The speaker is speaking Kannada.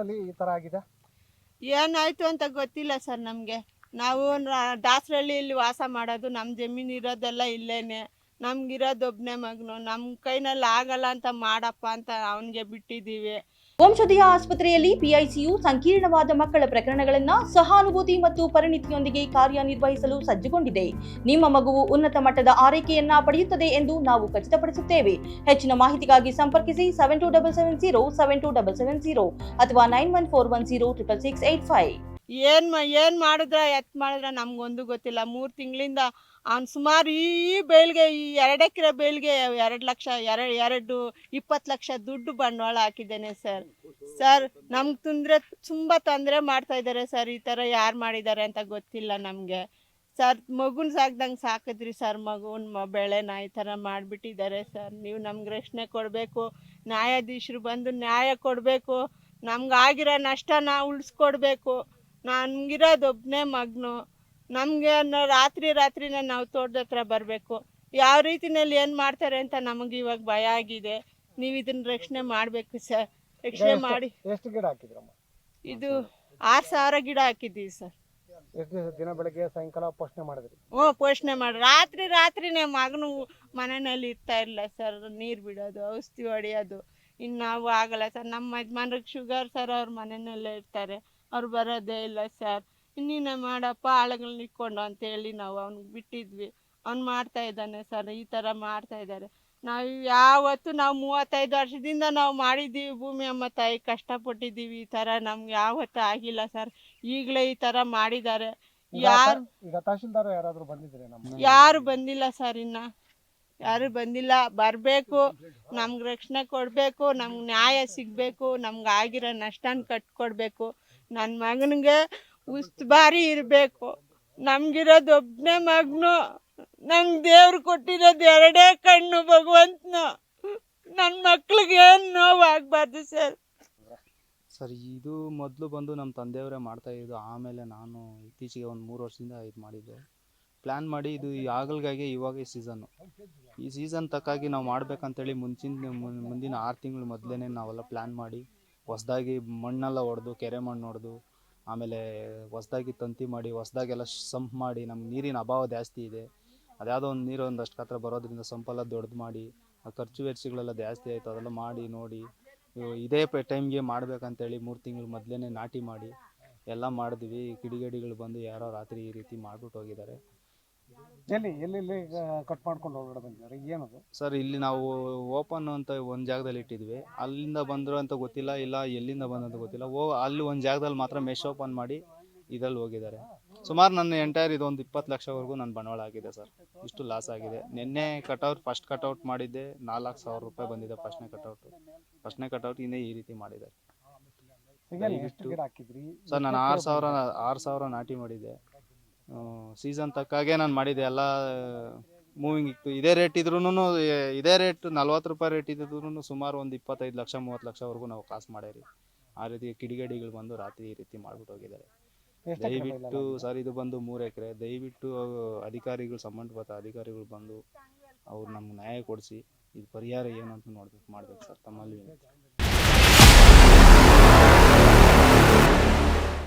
ಅಲ್ಲಿ ಈ ತರ ಆಗಿದೆ? ಏನಾಯ್ತು ಅಂತ ಗೊತ್ತಿಲ್ಲ ಸರ್ ನಮಗೆ. ನಾವು ದಾಸರಹಳ್ಳಿ ಇಲ್ಲಿ ವಾಸ ಮಾಡೋದು ನಮ್ಮ ಜಮೀನು ಇರೋದೆಲ್ಲ ಇಲ್ಲೇನೆ. ನಮ್ಗಿರೋದು ಒಬ್ಬನೇ ಮಗನು. ನಮ್ಮ ಕೈನಲ್ಲಿ ಆಗಲ್ಲ ಅಂತ ಮಾಡಪ್ಪ ಅಂತ ಅವನಿಗೆ ಬಿಟ್ಟಿದ್ದೀವಿ. ವಂಶೋದಯ ಆಸ್ಪತ್ರೆಯಲ್ಲಿ ಪಿಐಸಿಯು ಸಂಕೀರ್ಣವಾದ ಮಕ್ಕಳ ಪ್ರಕರಣಗಳನ್ನು ಸಹಾನುಭೂತಿ ಮತ್ತು ಪರಿಣಿತಿಯೊಂದಿಗೆ ಕಾರ್ಯನಿರ್ವಹಿಸಲು ಸಜ್ಜುಗೊಂಡಿದೆ. ನಿಮ್ಮ ಮಗುವು ಉನ್ನತ ಮಟ್ಟದ ಆರೈಕೆಯನ್ನ ಪಡೆಯುತ್ತದೆ ಎಂದು ನಾವು ಖಚಿತಪಡಿಸುತ್ತೇವೆ. ಹೆಚ್ಚಿನ ಮಾಹಿತಿಗಾಗಿ ಸಂಪರ್ಕಿಸಿ seven two double seven zero seven two double seven zero ಅಥವಾ nine one four one zero triple six eight five ಏನು ಮ, ಏನು ಮಾಡಿದ್ರ ಎತ್ ಮಾಡಿದ್ರ ನಮ್ಗೊಂದು ಗೊತ್ತಿಲ್ಲ. ಮೂರು ತಿಂಗಳಿಂದ ಅವ್ನು ಸುಮಾರು ಈ ಬೇಲ್ಗೆ, ಈ ಎರಡು ಎಕರೆ ಬೇಲ್ಗೆ ಎರಡು ಲಕ್ಷ, ಎರಡು ಎರಡು, ಇಪ್ಪತ್ತು ಲಕ್ಷ ದುಡ್ಡು ಬಂಡವಾಳ ಹಾಕಿದ್ದೇನೆ ಸರ್. ಸರ್ ನಮ್ಗೆ ತೊಂದರೆ ತುಂಬ ತೊಂದರೆ ಮಾಡ್ತಾ ಇದ್ದಾರೆ ಸರ್. ಈ ಥರ ಯಾರು ಮಾಡಿದ್ದಾರೆ ಅಂತ ಗೊತ್ತಿಲ್ಲ ನಮಗೆ. ಸರ್, ಮಗುನ ಸಾಕ್ದಂಗೆ ಸಾಕಿದ್ರಿ ಸರ್. ಮಗುನ ಬೆಳೆನ ಈ ಥರ ಮಾಡಿಬಿಟ್ಟಿದ್ದಾರೆ ಸರ್. ನೀವು ನಮ್ಗೆ ರಕ್ಷಣೆ ಕೊಡಬೇಕು, ನ್ಯಾಯಾಧೀಶರು ಬಂದು ನ್ಯಾಯ ಕೊಡಬೇಕು, ನಮ್ಗೆ ಆಗಿರೋ ನಷ್ಟನ ಉಳಿಸ್ಕೊಡ್ಬೇಕು. ನನ್ಗಿರೋದು ಮಗ್ನು. ಮಗನು ನಮಗೆ ರಾತ್ರಿ ರಾತ್ರಿನೇ ನಾವು ತೋಟದ ಹತ್ರ ಬರಬೇಕು. ಯಾವ ರೀತಿನಲ್ಲಿ ಏನು ಮಾಡ್ತಾರೆ ಅಂತ ನಮಗೆ ಇವಾಗ ಭಯ ಆಗಿದೆ. ನೀವು ಇದನ್ನ ರಕ್ಷಣೆ ಮಾಡಬೇಕು ಸರ್ ರಕ್ಷಣೆ ಮಾಡಿ. ಎಷ್ಟು ಗಿಡ ಹಾಕಿದ್ರಮ್ಮ? ಇದು ಆರು ಸಾವಿರ ಗಿಡ ಹಾಕಿದ್ದೀವಿ ಸರ್. ಎಷ್ಟು ದಿವಸ ದಿನ ಬೆಳಗ್ಗೆ ಸಾಯಂಕಾಲ ಪೋಷಣೆ ಮಾಡಿದ್ರಿ? ಹ್ಞೂ ಪೋಷಣೆ ಮಾಡಿ ರಾತ್ರಿ ರಾತ್ರಿನೇ ಮಗನು ಮನೆಯಲ್ಲಿ ಇರ್ತಾ ಇಲ್ಲ ಸರ್. ನೀರು ಬಿಡೋದು ಔಷಧಿ ಹೊಡೆಯೋದು. ಇನ್ನು ನಾವು ಆಗಲ್ಲ ಸರ್. ನಮ್ಮ ಯಜಮಾನ್ರಿಗೆ ಶುಗರ್ ಸರ್ ಅವ್ರ ಮನೆಯಲ್ಲೇ ಇರ್ತಾರೆ. ಅವ್ರು ಬರೋದೇ ಇಲ್ಲ ಸರ್. ನೀನೇ ಮಾಡಪ್ಪ ಆಳುಗಳನ್ನ ಇಟ್ಕೊಂಡು ಅಂತೇಳಿ ನಾವು ಅವ್ನಿಗೆ ಬಿಟ್ಟಿದ್ವಿ. ಅವ್ನು ಮಾಡ್ತಾ ಇದ್ದಾನೆ ಸರ್ ಈ ಥರ ಮಾಡ್ತಾ ಇದ್ದಾರೆ. ನಾವು ಯಾವತ್ತು ನಾವು ಮೂವತ್ತೈದು ವರ್ಷದಿಂದ ನಾವು ಮಾಡಿದ್ದೀವಿ ಭೂಮಿ ಅಮ್ಮ ತಾಯಿ ಕಷ್ಟಪಟ್ಟಿದ್ದೀವಿ ಈ ಥರ ನಮ್ಗೆ ಯಾವತ್ತೂ ಆಗಿಲ್ಲ ಸರ್. ಈಗಲೇ ಈ ಥರ ಮಾಡಿದ್ದಾರೆ. ಯಾರು ತ- ಈಗ ತಹಶೀಲ್ದಾರ್ ಯಾರಾದ್ರೂ ಬಂದಿದ್ರೆ ನಮ್ಮ ಯಾರು ಬಂದಿಲ್ಲ ಸರ್ ಇನ್ನ. ಯಾರು ಬಂದಿಲ್ಲ. ಬರಬೇಕು ನಮ್ಗೆ ರಕ್ಷಣೆ ಕೊಡಬೇಕು ನಮ್ಗೆ ನ್ಯಾಯ ಸಿಗಬೇಕು ನಮ್ಗೆ ಆಗಿರೋ ನಷ್ಟನ ಕಟ್ಕೊಡ್ಬೇಕು. ನನ್ನ ಮಗನಿಗೆ ಉಸ್ತುಬಾರಿ ಇರಬೇಕು. ನಮಗಿರೋದು ಒಬ್ಬನೇ ಮಗನು, ನಂಗೆ ದೇವ್ರು ಕೊಟ್ಟಿರೋದು ಎರಡೇ ಕಣ್ಣು ಭಗವಂತನು. ನನ್ನ ಮಕ್ಳಿಗೆ ಏನು ನೋವಾಗಬಾರ್ದು ಸರ್. ಸರ್, ಇದು ಮೊದಲು ಬಂದು ನಮ್ಮ ತಂದೆಯವರೇ ಮಾಡ್ತಾ ಇದ್ದು ಆಮೇಲೆ ನಾನು ಇತ್ತೀಚೆಗೆ ಒಂದು ಮೂರು ವರ್ಷದಿಂದ ಇದು ಮಾಡಿದ್ದೆ. ಪ್ಲ್ಯಾನ್ ಮಾಡಿ ಇದು ಆಗಲ್ಗಾಗೆ ಇವಾಗ ಈ ಸೀಸನ್ನು. ಈ ಸೀಸನ್ ತಕ್ಕಾಗಿ ನಾವು ಮಾಡ್ಬೇಕಂತೇಳಿ ಮುಂಚಿನ ಮುಂದಿನ ಆರು ತಿಂಗಳು ಮೊದಲೇ ನಾವೆಲ್ಲ ಪ್ಲ್ಯಾನ್ ಮಾಡಿ ಹೊಸ್ದಾಗಿ ಮಣ್ಣೆಲ್ಲ ಹೊಡೆದು ಕೆರೆ ಮಣ್ಣು ಹೊಡೆದು ಆಮೇಲೆ ಹೊಸ್ದಾಗಿ ತಂತಿ ಮಾಡಿ, ಹೊಸ್ದಾಗೆಲ್ಲ ಸಂಪ್ ಮಾಡಿ, ನಮ್ಗೆ ನೀರಿನ ಅಭಾವ ಜಾಸ್ತಿ ಇದೆ. ಅದ್ಯಾವುದೋ ಒಂದು ನೀರು ಒಂದಷ್ಟು ಕತ್ರ ಬರೋದ್ರಿಂದ ಸಂಪೆಲ್ಲ ದೊಡ್ಡದು ಮಾಡಿ, ಆ ಖರ್ಚು ವೆಚ್ಚಗಳೆಲ್ಲ ಜಾಸ್ತಿ ಆಯಿತು, ಅದೆಲ್ಲ ಮಾಡಿ, ನೋಡಿ ಇದೇ ಪ, ಟೈಮ್ಗೆ ಮಾಡ್ಬೇಕಂತೇಳಿ ಮೂರು ತಿಂಗಳು ಮೊದಲೇ ನಾಟಿ ಮಾಡಿ, ಎಲ್ಲ ಮಾಡಿದ್ವಿ. ಕಿಡಿಗೇಡಿಗಳು ಬಂದು ಯಾರೋ ರಾತ್ರಿ ಈ ರೀತಿ ಮಾಡ್ಬಿಟ್ಟು ಹೋಗಿದ್ದಾರೆ. ಎಲ್ಲಿ ಎಲ್ಲೆಲ್ಲಿ ಕಟ್ ಮಾಡ್ಕೊಂಡು ಬಂದಿದ್ದಾರೆ ಏನದು? ಸರ್ ಇಲ್ಲಿ ನಾವು ಓಪನ್ ಅಂತ ಒಂದು ಜಾಗದಲ್ಲಿ ಇಟ್ಟಿದ್ವಿ. ಅಲ್ಲಿಂದ ಬಂದ್ರು ಅಂತ ಗೊತ್ತಿಲ್ಲ ಇಲ್ಲ ಎಲ್ಲಿಂದ ಬಂದಂತ ಗೊತ್ತಿಲ್ಲ. ಓ ಅಲ್ಲಿ ಒಂದು ಜಾಗದಲ್ಲಿ ಮಾತ್ರ ಮೆಶ್ ಓಪನ್ ಮಾಡಿ ಇದ್ರಲ್ಲಿ ಹೋಗಿದ್ದಾರೆ. ಸುಮಾರು ನನ್ನ ಎಂಟೈರ್ ಇದೊಂದು ಇಪ್ಪತ್ತು ಲಕ್ಷವರೆಗೂ ನನ್ನ ಬಂಡವಾಳ ಆಗಿದೆ ಸರ್. ಇಷ್ಟು ಲಾಸ್ ಆಗಿದೆ. ನಿನ್ನೆ ಕಟೌಟ್ ಫಸ್ಟ್ ಕಟೌಟ್ ಮಾಡಿದ್ದೆ. ನಾಲ್ಕು ಸಾವಿರ ರೂಪಾಯಿ ಬಂದಿದೆ ಫಸ್ಟ್ನೇ ಕಟೌಟ್ ಫಸ್ಟ್ನೇ ಕಟೌಟ್ ಇನ್ನೇ ಈ ರೀತಿ ಮಾಡಿದ್ದಾರೆ. ಈಗ ಎಲ್ಲಿ ಎಷ್ಟು ಗಿಡ ಹಾಕಿದ್ರಿ? ಸರ್ ನಾನು ಆರು ಸಾವಿರ ಆರು ಸಾವಿರ ನಾಟಿ ಮಾಡಿದ್ದೆ. ಸೀಸನ್ ತಕ್ಕಾಗೆ ನಾನು ಮಾಡಿದೆ. ಎಲ್ಲ ಮೂವಿಂಗ್ ಇತ್ತು. ಇದೇ ರೇಟ್ ಇದ್ರೂ ಇದೇ ರೇಟ್ ನಲ್ವತ್ತು ರೂಪಾಯಿ ರೇಟ್ ಇದ್ರೂ ಸುಮಾರು ಒಂದು ಇಪ್ಪತ್ತೈದು ಲಕ್ಷ ಮೂವತ್ತು ಲಕ್ಷವರೆಗೂ ನಾವು ಕಾಸು ಮಾಡೇರಿ ಆ ರೀತಿ ಕಿಡಿಗೇಡಿಗಳು ಬಂದು ರಾತ್ರಿ ಈ ರೀತಿ ಮಾಡ್ಬಿಟ್ಟು ಹೋಗಿದ್ದಾರೆ. ದಯವಿಟ್ಟು ಸರ್ ಇದು ಬಂದು ಮೂರು ಎಕರೆ. ದಯವಿಟ್ಟು ಅಧಿಕಾರಿಗಳು ಸಂಬಂಧಪಟ್ಟ ಅಧಿಕಾರಿಗಳು ಬಂದು ಅವ್ರು ನಮ್ಗೆ ನ್ಯಾಯ ಕೊಡಿಸಿ. ಇದು ಪರಿಹಾರ ಏನು ಅಂತ ನೋಡ್ಬೇಕು ಮಾಡ್ಬೇಕು ಸರ್ ತಮ್ಮಲ್ಲಿ.